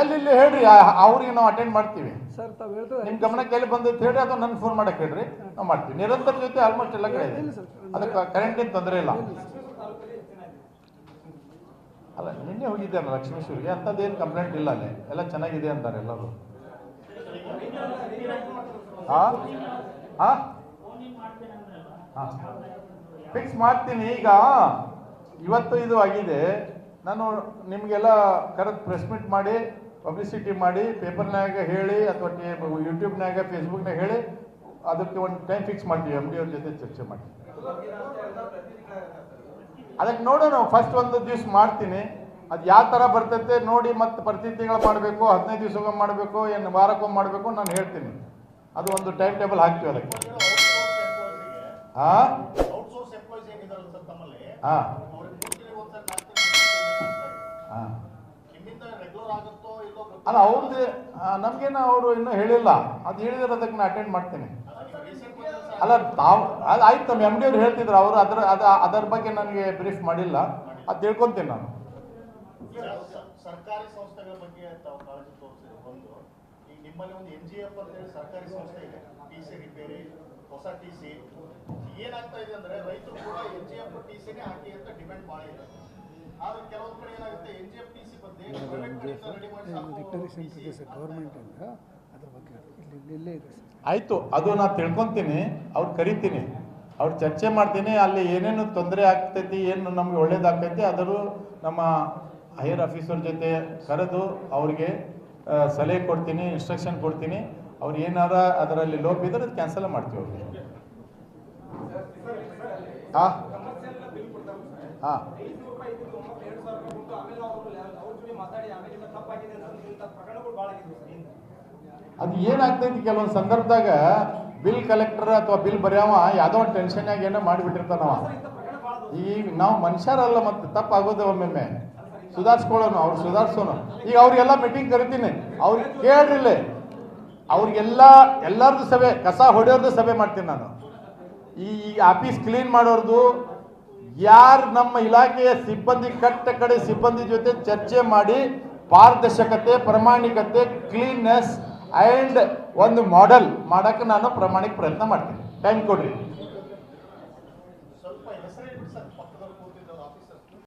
ಎಲ್ಲಿ ಇಲ್ಲಿ ಹೇಳ್ರಿ ಆ- ಅವ್ರಿಗೆ ನಾವು ಅಟೆಂಡ್ ಮಾಡ್ತೀವಿ. ಸರ್ ತಾವು ನಿಮ್ ಗಮನಕ್ಕೆ ಎಲ್ಲಿ ಬಂದೈತೆ ಹೇಳಿ ಅದು ನನ್ ಫೋನ್ ಮಾಡಕ್ ಹೇಳ್ರಿ. ನಾವು ಮಾಡ್ತೀವಿ. ನಿರಂತರ ಜೊತೆ ಆಲ್ಮೋಸ್ಟ್ ಎಲ್ಲ ಕಡೆ ಇದೆ. ಅದಕ್ಕೆ ಕರೆಂಟ್ ಏನ್ ತೊಂದರೆ ಇಲ್ಲ. ಅಲ್ಲ ನಿನ್ನೆ ಹೋಗಿದ್ದೆ ಅಲ್ಲ ಲಕ್ಷ್ಮೇಶ್ವರಿಗೆ. ಅಂಥದ್ದೇನು ಕಂಪ್ಲೇಂಟ್ ಇಲ್ಲ ಅಲ್ಲಿ. ಎಲ್ಲ ಚೆನ್ನಾಗಿದೆ ಅಂತಾರೆ ಎಲ್ಲರೂ. ಹಾ ಹಾ ಫಿಕ್ಸ್ ಮಾಡ್ತೀನಿ ಈಗ. ಇವತ್ತು ಇದು ಆಗಿದೆ. ನಾನು ನಿಮಗೆಲ್ಲ ಕರೆಕ್ಟ್ ಪ್ರೆಸ್ ಮೀಟ್ ಮಾಡಿ ಪಬ್ಲಿಸಿಟಿ ಮಾಡಿ ಪೇಪರ್ನಾಗ ಹೇಳಿ ಅಥವಾ ಯೂಟ್ಯೂಬ್ನಾಗ ಫೇಸ್ಬುಕ್ನಾಗ ಹೇಳಿ ಅದಕ್ಕೆ ಒಂದು ಟೈಮ್ ಫಿಕ್ಸ್ ಮಾಡ್ತೀವಿ ಎಂ ಡಿ ಅವ್ರ ಜೊತೆ ಚರ್ಚೆ ಮಾಡಿ. ಅದಕ್ಕೆ ನೋಡೋಣ ಫಸ್ಟ್ ಒಂದು ದಿವ್ಸ ಮಾಡ್ತೀನಿ. ಅದು ಯಾವ ಥರ ಬರ್ತೈತೆ ನೋಡಿ ಮತ್ತೆ ಪ್ರತಿ ತಿಂಗಳು ಮಾಡಬೇಕು ಹದಿನೈದು ದಿವ್ಸಕ್ಕೊಮ್ಮೆ ಮಾಡಬೇಕು ಏನು ವಾರಕ್ಕೊಮ್ಮೆ ಮಾಡಬೇಕು ನಾನು ಹೇಳ್ತೀನಿ. ಅದು ಒಂದು ಟೈಮ್ ಟೇಬಲ್ ಹಾಕ್ತೀವಿ ಅದಕ್ಕೆ. ಹಾಂ? ಹಾಂ. ಅಲ್ಲ ಅವ್ರದ್ದು ನಮಗೇನು ಅವರು ಇನ್ನೂ ಹೇಳಿಲ್ಲ. ಅದು ಹೇಳಿದ್ರೆ ಅದಕ್ಕೆ ನಾನು ಅಟೆಂಡ್ ಮಾಡ್ತೀನಿ. ಅಲ್ಲ ತಾವು ಅದು ಆಯ್ತು ನಮ್ಮ ಎಂ ಡಿ ಅವ್ರು ಹೇಳ್ತಿದ್ರು ಅವರು ಅದರ ಅದ ಅದರ ಬಗ್ಗೆ ನನಗೆ ಬ್ರೀಫ್ ಮಾಡಿಲ್ಲ. ಅದು ತಿಳ್ಕೊಂತೀನಿ ನಾನು. ಸರ್ಕಾರಿ ಸಂಸ್ಥೆಗಳ ಬಗ್ಗೆ ತಾವು ಕಾಳಜಿ ತೋರಿಸಿದ್ರು ಒಂದು ಈಗ ನಿಮ್ಮಲ್ಲಿ ಒಂದು ಎನ್ ಜಿ ಎಫ್ ಅಂತ ಹೇಳಿ ಸರ್ಕಾರಿ ಸಂಸ್ಥೆ ಇದೆ. ಟಿ ಸಿ ರಿಪೇರಿ ಹೊಸ ಟಿ ಸಿ ಏನಾಗ್ತಾ ಇದೆ ಅಂದ್ರೆ ರೈತರು ಕೂಡ ಎನ್ ಜಿ ಎಫ್ ಟಿ ಸಿನೇ ಹಾಕಿ ಅಂತ ಡಿಮ್ಯಾಂಡ್ ಮಾಡಿ ಇದೆ. ಆದ್ರೆ ಕೆಲವೊಂದು ಕಡೆ ಏನಾಗುತ್ತೆ N G F T C ಬಂದು ಪ್ರೈವೇಟ್ ಇದೆ ಸರ್ ಗೌರ್ಮೆಂಟಿಂದ ಅದ್ರ ಬಗ್ಗೆ ಇಲ್ಲಿ ಇಲ್ಲಿ- ಇಲ್ಲೇ ಇದೆ ಸರ್. ಆಯಿತು ಅದು ನಾನು ತಿಳ್ಕೊತೀನಿ ಅವ್ರು ಕರಿತೀನಿ. ಅವ್ರು ಚರ್ಚೆ ಮಾಡ್ತೀನಿ ಅಲ್ಲಿ ಏನೇನು ತೊಂದರೆ ಆಗ್ತೈತಿ ಏನು ನಮ್ಗೆ ಒಳ್ಳೇದಾಗ್ತೈತಿ ಅದರ ನಮ್ಮ ಹೈಯರ್ ಆಫೀಸರ್ ಜೊತೆ ಕರೆದು ಅವ್ರಿಗೆ ಸಲಹೆ ಕೊಡ್ತೀನಿ ಇನ್ಸ್ಟ್ರಕ್ಷನ್ ಕೊಡ್ತೀನಿ. ಅವ್ರು ಏನಾರ ಅದರಲ್ಲಿ ಲೋಪ ಇದ್ರೆ ಅದು ಕ್ಯಾನ್ಸಲ್ ಮಾಡ್ತೀವಿ ಅವ್ರಿಗೆ ಹಾಂ ಹಾಂ ಅದು ಏನಾಗ್ತೈತಿ ಕೆಲವೊಂದು ಸಂದರ್ಭದಾಗ ಬಿಲ್ ಕಲೆಕ್ಟರ್ ಅಥವಾ ಬಿಲ್ ಬರೆಯವ ಯಾವುದೋ ಒಂದು ಟೆನ್ಷನ್ಯಾಗ ಏನೋ ಮಾಡಿಬಿಟ್ಟಿರ್ತಾನವ. ಈಗ ನಾವು ಮನುಷ್ಯರಲ್ಲ ಮತ್ತೆ ತಪ್ಪಾಗೋದು ಒಮ್ಮೊಮ್ಮೆ. ಸುಧಾರಿಸ್ಕೊಳ್ಳೋನು ಅವ್ರು ಸುಧಾರಿಸೋನು. ಈಗ ಅವ್ರಿಗೆಲ್ಲ ಮೀಟಿಂಗ್ ಕರಿತೀನಿ. ಅವ್ರಿಗೆ ಕೇಳ್ರಿಲ್ಲ. ಅವ್ರಿಗೆಲ್ಲ ಎಲ್ಲರದ್ದು ಸಭೆ ಕಸ ಹೊಡೆಯೋರ್ದು ಸಭೆ ಮಾಡ್ತೀನಿ ನಾನು. ಈ ಈ ಆಫೀಸ್ ಕ್ಲೀನ್ ಮಾಡೋರ್ದು ಯಾರು ನಮ್ಮ ಇಲಾಖೆಯ ಸಿಬ್ಬಂದಿ, ಕಟ್ಟ ಕಡೆ ಸಿಬ್ಬಂದಿ ಜೊತೆ ಚರ್ಚೆ ಮಾಡಿ ಪಾರದರ್ಶಕತೆ, ಪ್ರಾಮಾಣಿಕತೆ ಕ್ಲೀನ್ನೆಸ್ ಆ್ಯಂಡ್ ಒಂದು ಮಾಡೆಲ್ ಮಾಡೋಕ್ಕೆ ನಾನು ಪ್ರಾಮಾಣಿಕ ಪ್ರಯತ್ನ ಮಾಡ್ತೀನಿ. ಟೈಮ್ ಕೊಡ್ರಿ.